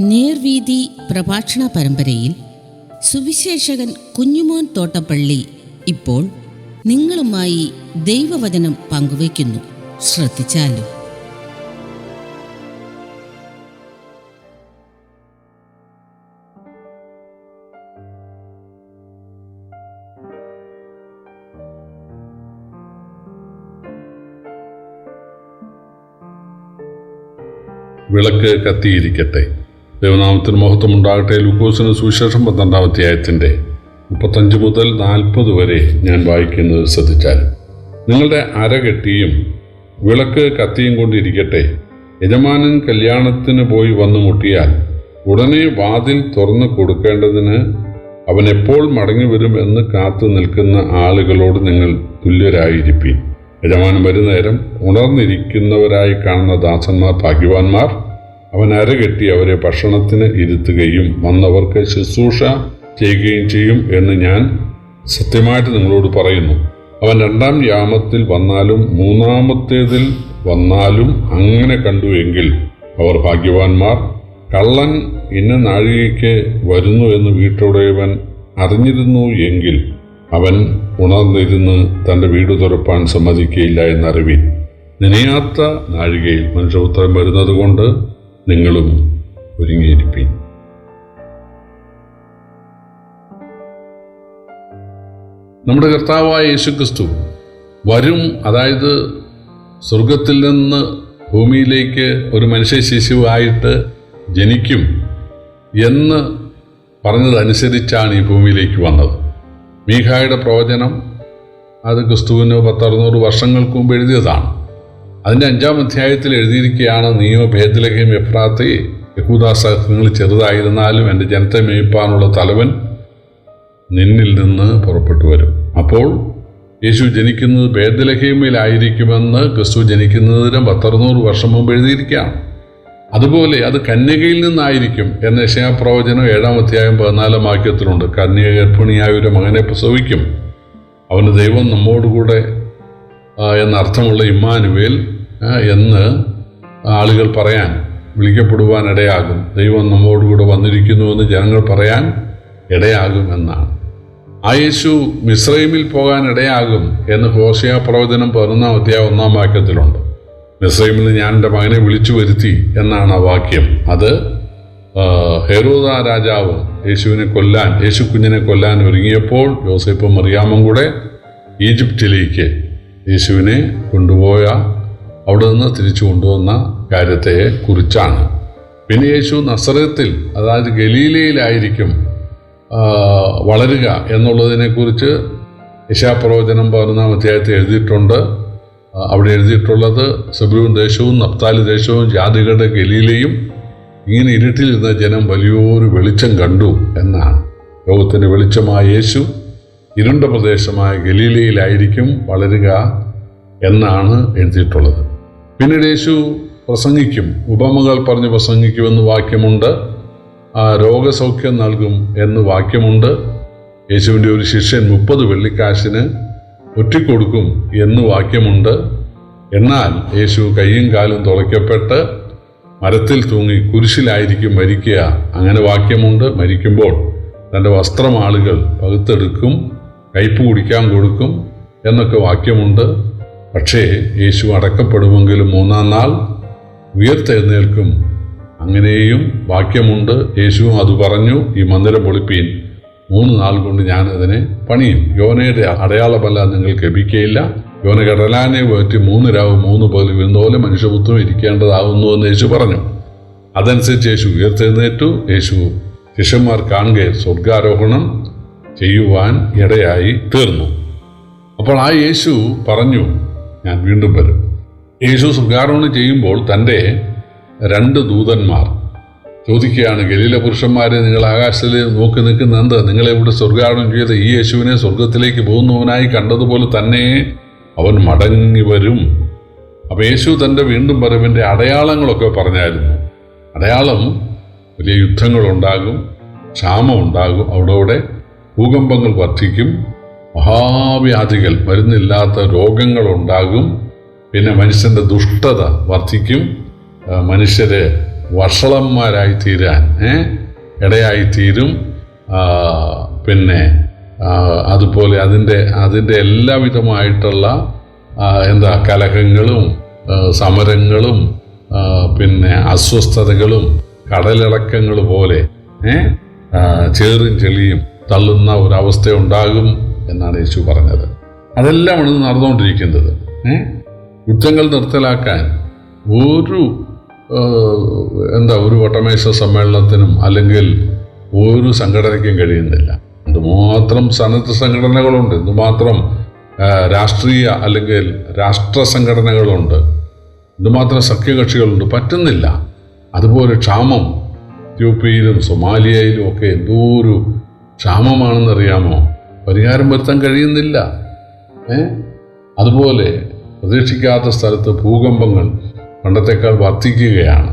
നേർവീതി പ്രഭാഷണ പരമ്പരയിൽ സുവിശേഷകൻ കുഞ്ഞുമോൻ തോട്ടപ്പള്ളി ഇപ്പോൾ നിങ്ങളുമായി ദൈവവചനം പങ്കുവയ്ക്കുന്നു. ശ്രദ്ധിച്ചാലും? വിളക്ക് കത്തിയിരിക്കട്ടെ. ദൈവനാമത്തിന് മഹത്വം ഉണ്ടാകട്ടെ ലൂക്കോസിന് സുവിശേഷം പന്ത്രണ്ടാം അധ്യായത്തിന്റെ മുപ്പത്തഞ്ച് മുതൽ നാൽപ്പത് വരെ ഞാൻ വായിക്കുന്നത് ശ്രദ്ധിച്ചാൽ നിങ്ങളുടെ അരകെട്ടിയും വിളക്ക് കത്തിയും കൊണ്ടിരിക്കട്ടെ. യജമാനൻ കല്യാണത്തിന് പോയി വന്നു മുട്ടിയാൽ ഉടനെ വാതിൽ തുറന്നു കൊടുക്കേണ്ടതിന് അവൻ എപ്പോൾ മടങ്ങി വരും എന്ന് കാത്തു നിൽക്കുന്ന ആളുകളോട് നിങ്ങൾ തുല്യരായിരിക്കും യജമാനൻ വരുന്നേരം ഉണർന്നിരിക്കുന്നവരായി കാണുന്ന ദാസന്മാർ ഭാഗ്യവാന്മാർ അവൻ അരകെട്ടി അവരെ ഭക്ഷണത്തിന് ഇരുത്തുകയും വന്നവർക്ക് ശുശ്രൂഷ ചെയ്യുകയും ചെയ്യും എന്ന് ഞാൻ സത്യമായിട്ട് നിങ്ങളോട് പറയുന്നു. അവൻ രണ്ടാം യാമത്തിൽ വന്നാലും മൂന്നാമത്തേതിൽ വന്നാലും അങ്ങനെ കണ്ടു എങ്കിൽ അവർ ഭാഗ്യവാന്മാർ. കള്ളൻ ഇന്ന നാഴികയ്ക്ക് വരുന്നു എന്ന് വീട്ടുടയവൻ അറിഞ്ഞിരുന്നു എങ്കിൽ അവൻ ഉണർന്നിരുന്ന് തന്റെ വീട് തുറപ്പാൻ സമ്മതിക്കുകയില്ല എന്നറിവിൻ. നനയാത്ത നാഴികയിൽ മനുഷ്യപുത്രൻ വരുന്നത് കൊണ്ട് നിങ്ങളും ഒരുങ്ങിയിരിപ്പീൻ. നമ്മുടെ കർത്താവായ യേശുക്രിസ്തു വരും അതായത് സ്വർഗത്തിൽ നിന്ന് ഭൂമിയിലേക്ക് ഒരു മനുഷ്യ ശിശുവായിട്ട് ജനിക്കും എന്ന് പറഞ്ഞതനുസരിച്ചാണ് ഈ ഭൂമിയിലേക്ക് വന്നത്. മീഖായുടെ പ്രവചനം അത് ക്രിസ്തുവിന് പത്തറുന്നൂറ് വർഷങ്ങൾക്ക് മുമ്പ് എഴുതിയതാണ്. അതിന്റെ അഞ്ചാം അധ്യായത്തിൽ എഴുതിയിരിക്കുകയാണ് നീയോ ഭേദലഹയും എഫ്രാത്തെ യഹൂദാസഹങ്ങൾ ചെറുതായിരുന്നാലും എന്റെ ജനത്തെ മേയ്പ്പാനുള്ള തലവൻ നിന്നിൽ നിന്ന് പുറപ്പെട്ടു വരും. അപ്പോൾ യേശു ജനിക്കുന്നത് ഭേദലഹീമയിലായിരിക്കുമെന്ന് ക്രിസ്തു ജനിക്കുന്നതിന് പത്തറുന്നൂറ് വർഷം മുമ്പ് എഴുതിയിരിക്കുകയാണ്. അതുപോലെ അത് കന്യകയിൽ നിന്നായിരിക്കും എന്ന യശയാപ്രവചനം ഏഴാം അധ്യായം പതിനാലാം വാക്യത്തിലുണ്ട്. കന്യക ഗർഭിണിയായ ഒരു മകനെ പ്രസവിക്കും. അവന് ദൈവം നമ്മോടുകൂടെ എന്നർത്ഥമുള്ള ഇമ്മാനുവേൽ എന്ന് ആളുകൾ പറയാൻ വിളിക്കപ്പെടുവാൻ ഇടയാകും ദൈവം നമ്മോടുകൂടെ വന്നിരിക്കുന്നുവെന്ന് ജനങ്ങൾ പറയാൻ ഇടയാകും എന്നാണ്. ആ യേശു മിസ്രൈമിൽ പോകാൻ ഇടയാകും എന്ന് ഹോസിയ പ്രവചനം പതിനൊന്നാം അധ്യായം ഒന്നാം വാക്യത്തിലുണ്ട്. മിസ്രൈമിൽ നിന്ന് ഞാൻ എന്റെ മകനെ വിളിച്ചു വരുത്തി എന്നാണ് ആ വാക്യം. അത് ഹെറൂദ രാജാവ് യേശുവിനെ കൊല്ലാൻ യേശു കുഞ്ഞിനെ കൊല്ലാൻ ഒരുങ്ങിയപ്പോൾ ജോസഫും മറിയാമും കൂടെ ഈജിപ്തിലേക്ക് യേശുവിനെ കൊണ്ടുപോയ അവിടെ നിന്ന് തിരിച്ചു കൊണ്ടുവന്ന കാര്യത്തെ കുറിച്ചാണ് പിന്നെ യേശു നസറത്തിൽ അതായത് ഗലീലയിലായിരിക്കും വളരുക എന്നുള്ളതിനെക്കുറിച്ച് യശാപ്രവചനം പതിനൊന്നാം അധ്യായത്തിൽ എഴുതിയിട്ടുണ്ട്. അവിടെ എഴുതിയിട്ടുള്ളത് സെബ്രൂൻ ദേശവും നപ്താലി ദേശവും ജാതികളുടെ ഗലീലയും ഇങ്ങനെ ഇരുട്ടിലിരുന്ന ജനം വലിയൊരു വെളിച്ചം കണ്ടു എന്നാണ്. ലോകത്തിന്റെ വെളിച്ചമായ യേശു ഇരുണ്ട പ്രദേശമായ ഗലീലയിലായിരിക്കും വളരുക എന്നാണ് എഴുതിയിട്ടുള്ളത്. പിന്നീട് യേശു പ്രസംഗിക്കും. ഉപമകൾ പറഞ്ഞ് പ്രസംഗിക്കുമെന്ന് വാക്യമുണ്ട്. ആ രോഗസൗഖ്യം നൽകും എന്ന് വാക്യമുണ്ട്. യേശുവിന്റെ ഒരു ശിഷ്യൻ മുപ്പത് വെള്ളിക്കാശിന് ഒറ്റിക്കൊടുക്കും എന്ന് വാക്യമുണ്ട്. എന്നാൽ യേശു കൈയും കാലും തുളയ്ക്കപ്പെട്ട് മരത്തിൽ തൂങ്ങി കുരിശിലായിരിക്കും മരിക്കുക. അങ്ങനെ വാക്യമുണ്ട്. മരിക്കുമ്പോൾ തന്റെ വസ്ത്രം ആളുകൾ പകുത്തെടുക്കും കയ്പ് കുടിക്കാൻ കൊടുക്കും എന്നൊക്കെ വാക്യമുണ്ട്. പക്ഷേ യേശു അടക്കപ്പെടുമെങ്കിലും മൂന്നാം നാൾ ഉയർത്തെഴുന്നേൽക്കും അങ്ങനെയും വാക്യമുണ്ട്. യേശുവും അത് പറഞ്ഞു ഈ മന്ദിരം പൊളിപ്പീൻ. മൂന്ന് നാൾ കൊണ്ട് ഞാൻ അതിനെ പണിയും. യോനയുടെ അടയാളമല്ല നിങ്ങൾ ലഭിക്കയില്ല. യോന കടലാനെ പറ്റി മൂന്ന് രാവ് മൂന്ന് പകൽ വീണ്ടുപോലെ മനുഷ്യപുത്രം ഇരിക്കേണ്ടതാകുന്നു എന്ന് യേശു പറഞ്ഞു. അതനുസരിച്ച് യേശു ഉയർത്തെഴുന്നേറ്റു യേശു ശിഷ്യന്മാർ കാണുക സ്വർഗാരോഹണം ചെയ്യുവാൻ ഇടയായി തീർന്നു. അപ്പോൾ ആ യേശു പറഞ്ഞു ഞാൻ വീണ്ടും വരും. യേശു സുഗാരോണ് ചെയ്യുമ്പോൾ തന്റെ രണ്ട് ദൂതന്മാർ ചോദിക്കുകയാണ് ഗലീല പുരുഷന്മാരെ നിങ്ങൾ ആകാശത്തിൽ നോക്കി നിൽക്കുന്ന എന്ത്? നിങ്ങളെ ഇവിടെ സ്വർഗാരോഹണം ചെയ്ത ഈ യേശുവിനെ സ്വർഗത്തിലേക്ക് പോകുന്നവനായി കണ്ടതുപോലെ തന്നെ അവൻ മടങ്ങി വരും. അപ്പോൾ യേശു തന്റെ വീണ്ടും വരവിന്റെ അടയാളങ്ങളൊക്കെ പറഞ്ഞായിരുന്നു. അടയാളം വലിയ യുദ്ധങ്ങളുണ്ടാകും ക്ഷാമം ഉണ്ടാകും അവിടെ ഭൂകമ്പങ്ങൾ വർദ്ധിക്കും മഹാവ്യാധികൾ മരുന്നില്ലാത്ത രോഗങ്ങളുണ്ടാകും. പിന്നെ മനുഷ്യന്റെ ദുഷ്ടത വർദ്ധിക്കും. മനുഷ്യരെ വഷളന്മാരായി തീരാൻ ഏ? ഇടയായി തീരും പിന്നെ അതുപോലെ അതിന്റെ അതിന്റെ എല്ലാവിധമായിട്ടുള്ള എന്താ കലഹങ്ങളും സമരങ്ങളും പിന്നെ അസ്വസ്ഥതകളും കടലിളക്കങ്ങൾ പോലെ ചേറും ചെളിയും തള്ളുന്ന ഒരവസ്ഥ ഉണ്ടാകും എന്നാണ് യേശു പറഞ്ഞത്. അതെല്ലാമാണ് ഇന്ന് നടന്നുകൊണ്ടിരിക്കുന്നത്. യുദ്ധങ്ങൾ നിർത്തലാക്കാൻ ഒരു എന്താ ഒരു വട്ടമേശ സമ്മേളനത്തിനും അല്ലെങ്കിൽ ഒരു സംഘടനയ്ക്കും കഴിയുന്നില്ല. എന്തുമാത്രം സന്നദ്ധ സംഘടനകളുണ്ട് എന്തുമാത്രം രാഷ്ട്രീയ അല്ലെങ്കിൽ രാഷ്ട്ര സംഘടനകളുണ്ട് എന്തുമാത്രം സഖ്യകക്ഷികളുണ്ട് പറ്റുന്നില്ല. അതുപോലെ ക്ഷാമം എത്യോപ്യയിലും സൊമാലിയയിലും ഒക്കെ എന്തോ ഒരു ക്ഷാമമാണെന്നറിയാമോ? പരിഹാരം വരുത്താൻ കഴിയുന്നില്ല. ഏ? അതുപോലെ പ്രതീക്ഷിക്കാത്ത സ്ഥലത്ത് ഭൂകമ്പങ്ങൾ പണ്ടത്തേക്കാൾ വർദ്ധിക്കുകയാണ്.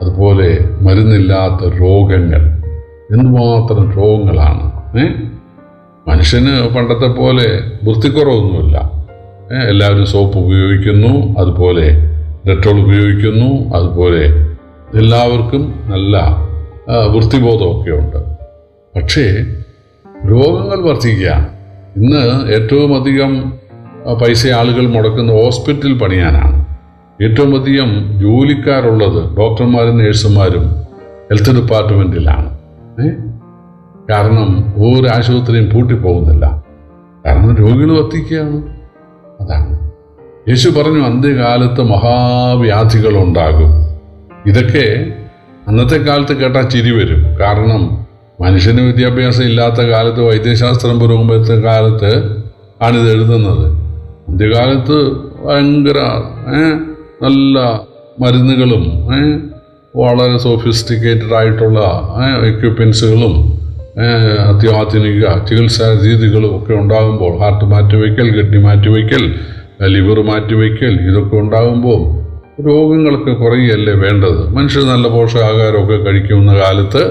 അതുപോലെ മരുന്നില്ലാത്ത രോഗങ്ങൾ എന്തുമാത്രം രോഗങ്ങളാണ്. ഏ? മനുഷ്യന് പണ്ടത്തെ പോലെ വൃത്തിക്കുറവൊന്നുമില്ല. എല്ലാവരും സോപ്പ് ഉപയോഗിക്കുന്നു അതുപോലെ ഡെറ്റോൾ ഉപയോഗിക്കുന്നു അതുപോലെ എല്ലാവർക്കും നല്ല വൃത്തിബോധമൊക്കെ ഉണ്ട് പക്ഷേ രോഗങ്ങൾ വർദ്ധിക്കുകയാണ് ഇന്ന് ഏറ്റവും അധികം പൈസ ആളുകൾ മുടക്കുന്ന ഹോസ്പിറ്റൽ പണിയാനാണ്. ഏറ്റവും അധികം ജോലിക്കാരുള്ളത് ഡോക്ടർമാരും നേഴ്സുമാരും ഹെൽത്ത് ഡിപ്പാർട്ട്മെന്റിലാണ് കാരണം ഒരു ആശുപത്രിയും പൂട്ടിപ്പോകുന്നില്ല കാരണം രോഗികൾ വർദ്ധിക്കുകയാണ് അതാണ്. യേശു പറഞ്ഞു അന്ത്യകാലത്ത് മഹാവ്യാധികൾ ഉണ്ടാകും ഇതൊക്കെ അന്നത്തെ കാലത്ത് കേട്ടാൽ ചിരി വരും. കാരണം മനുഷ്യന് വിദ്യാഭ്യാസം ഇല്ലാത്ത കാലത്ത് വൈദ്യശാസ്ത്രം പുരോഗമിച്ച കാലത്ത് ആണിത് എഴുതുന്നത്. അന്ത്യകാലത്ത് ഭയങ്കര നല്ല മരുന്നുകളും വളരെ സോഫിസ്റ്റിക്കേറ്റഡ് ആയിട്ടുള്ള എക്യുപ്മെൻസുകളും അത്യാധുനിക ചികിത്സാ രീതികളും ഒക്കെ ഉണ്ടാകുമ്പോൾ ഹാർട്ട് മാറ്റിവെക്കൽ കിഡ്നി മാറ്റിവെക്കൽ ലിവർ മാറ്റിവെക്കൽ ഇതൊക്കെ ഉണ്ടാകുമ്പോൾ രോഗങ്ങളൊക്കെ കുറയുകയല്ലേ വേണ്ടത്? മനുഷ്യർ നല്ല പോഷകാഹാരമൊക്കെ കഴിക്കുന്ന കാലത്ത്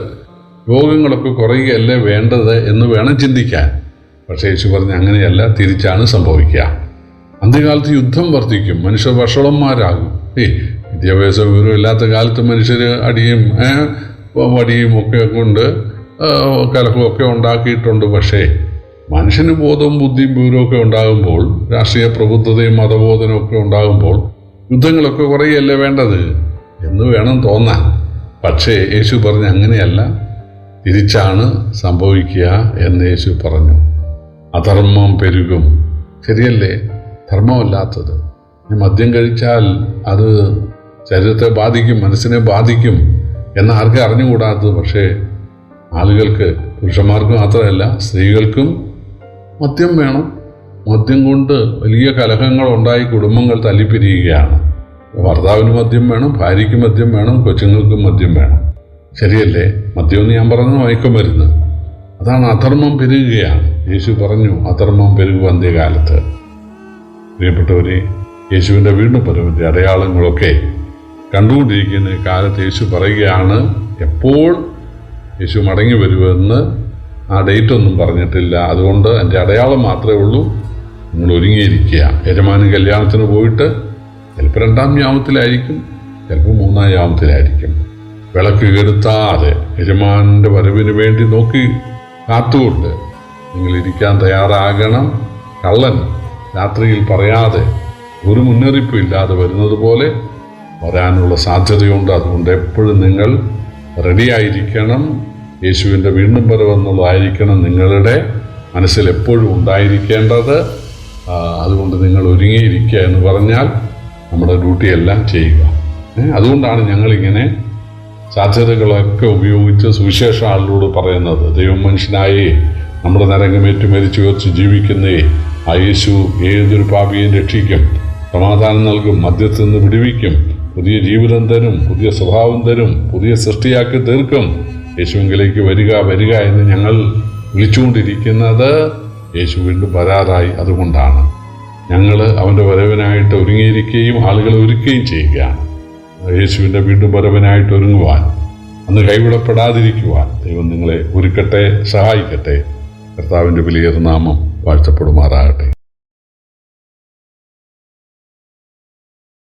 രോഗങ്ങളൊക്കെ കുറയുകയല്ലേ വേണ്ടത് എന്ന് വേണം ചിന്തിക്കാൻ. പക്ഷേ യേശു പറഞ്ഞ അങ്ങനെയല്ല തിരിച്ചാണ് സംഭവിക്കുക. അന്ത്യകാലത്ത് യുദ്ധം വർദ്ധിക്കും മനുഷ്യർ വഷളന്മാരാകും. ഏ വിദ്യാഭ്യാസ വിവരം ഇല്ലാത്ത കാലത്ത് മനുഷ്യർ അടിയും വടിയും ഒക്കെ കൊണ്ട് കലഹമൊക്കെ ഉണ്ടാക്കിയിട്ടുണ്ട്. പക്ഷേ മനുഷ്യന് ബോധവും ബുദ്ധിയും വിവരമൊക്കെ ഉണ്ടാകുമ്പോൾ രാഷ്ട്രീയ പ്രബുദ്ധതയും മതബോധനവും ഒക്കെ ഉണ്ടാകുമ്പോൾ യുദ്ധങ്ങളൊക്കെ കുറയല്ലേ വേണ്ടത് എന്ന് വേണം തോന്നാൻ. പക്ഷേ യേശു പറഞ്ഞ അങ്ങനെയല്ല തിരിച്ചാണ് സംഭവിക്കുക എന്ന് യേശു പറഞ്ഞു. അധർമ്മം പെരുകും. ശരിയല്ലേ? ധർമ്മമല്ലാത്തത്. മദ്യം കഴിച്ചാൽ അത് ശരീരത്തെ ബാധിക്കും മനസ്സിനെ ബാധിക്കും എന്ന് ആർക്കും അറിഞ്ഞുകൂടാത്തത്. പക്ഷേ ആളുകൾക്ക് പുരുഷന്മാർക്ക് മാത്രമല്ല സ്ത്രീകൾക്കും മദ്യം വേണം. മദ്യം കൊണ്ട് വലിയ കലഹങ്ങൾ ഉണ്ടായി കുടുംബങ്ങൾ തല്ലിപ്പിരിയുകയാണ്. ഭർത്താവിന് മദ്യം വേണം ഭാര്യയ്ക്ക് മദ്യം വേണം കൊച്ചുങ്ങൾക്കും മദ്യം വേണം. ശരിയല്ലേ? മദ്യം ഞാൻ പറഞ്ഞത് മയക്കുമരുന്ന് അതാണ് അധർമ്മം പെരുകുകയാണ്. യേശു പറഞ്ഞു അധർമ്മം പെരുകും അന്ത്യകാലത്ത്. പ്രിയപ്പെട്ടവരെ യേശുവിന്റെ വീണ്ടും പരവിന്റെ അടയാളങ്ങളൊക്കെ കണ്ടുകൊണ്ടിരിക്കുന്ന കാലത്ത് യേശു പറയുകയാണ് എപ്പോൾ യേശു മടങ്ങി വരുമെന്ന് ആ ഡേറ്റ് ഒന്നും പറഞ്ഞിട്ടില്ല. അതുകൊണ്ട് എന്റെ അടയാളം മാത്രമേ ഉള്ളൂ. നിങ്ങൾ ഒരുങ്ങിയിരിക്കുക. യജമാനൻ കല്യാണത്തിന് പോയിട്ട് ചിലപ്പോൾ രണ്ടാം യാമത്തിലായിരിക്കും ചിലപ്പോൾ മൂന്നാം യാമത്തിലായിരിക്കും. വിളക്ക് കെടുത്താതെ യജമാനന്റെ വരവിന് വേണ്ടി നോക്കി കാത്തുകൊണ്ട് നിങ്ങൾ ഇരിക്കാൻ തയ്യാറാകണം. കള്ളൻ രാത്രിയിൽ പറയാതെ ഒരു മുന്നറിയിപ്പും ഇല്ലാതെ വരുന്നത് പോലെ വരാനുള്ള സാധ്യതയുണ്ട്. അതുകൊണ്ട് എപ്പോഴും നിങ്ങൾ റെഡിയായിരിക്കണം. യേശുവിന്റെ വീണ്ടും വരവെന്നുള്ളതായിരിക്കണം നിങ്ങളുടെ മനസ്സിൽ എപ്പോഴും ഉണ്ടായിരിക്കേണ്ടത്. അതുകൊണ്ട് നിങ്ങൾ ഒരുങ്ങിയിരിക്കുക എന്ന് പറഞ്ഞാൽ നമ്മുടെ ഡ്യൂട്ടിയെല്ലാം ചെയ്യുക. ഏ, അതുകൊണ്ടാണ് ഞങ്ങളിങ്ങനെ സാധ്യതകളൊക്കെ ഉപയോഗിച്ച് സുവിശേഷ ആളിലൂടെ പറയുന്നത് ദൈവം മനുഷ്യനായി നമ്മുടെ നരങ്ങമേറ്റ് മരിച്ചു വെച്ച് ജീവിക്കുന്നേ ആ യേശു ഏതൊരു പാപിയെയും രക്ഷിക്കും സമാധാനം നൽകും മദ്യത്തിൽ നിന്ന് വിടുവിക്കും പുതിയ ജീവിതം തരും പുതിയ സ്വഭാവം തരും പുതിയ സൃഷ്ടിയാക്കി തീർക്കും. യേശുവിലേക്ക് വരിക വരിക എന്ന് ഞങ്ങൾ വിളിച്ചുകൊണ്ടിരിക്കുന്നത് യേശു വീണ്ടും വരാറായി അതുകൊണ്ടാണ്. ഞങ്ങൾ അവന്റെ വരവിനായിട്ട് ഒരുങ്ങിയിരിക്കുകയും ആളുകളെ ഒരുക്കുകയും ചെയ്യുകയാണ്. യേശുവിന്റെ വീണ്ടും വരവനായിട്ട് ഒരുങ്ങുവാൻ അന്ന് കൈവിടപ്പെടാതിരിക്കുവാൻ ദൈവം നിങ്ങളെ ഒരുക്കട്ടെ സഹായിക്കട്ടെ. കർത്താവിന്റെ വലിയ നാമം വാഴ്ത്തപ്പെടുമാറാകട്ടെ.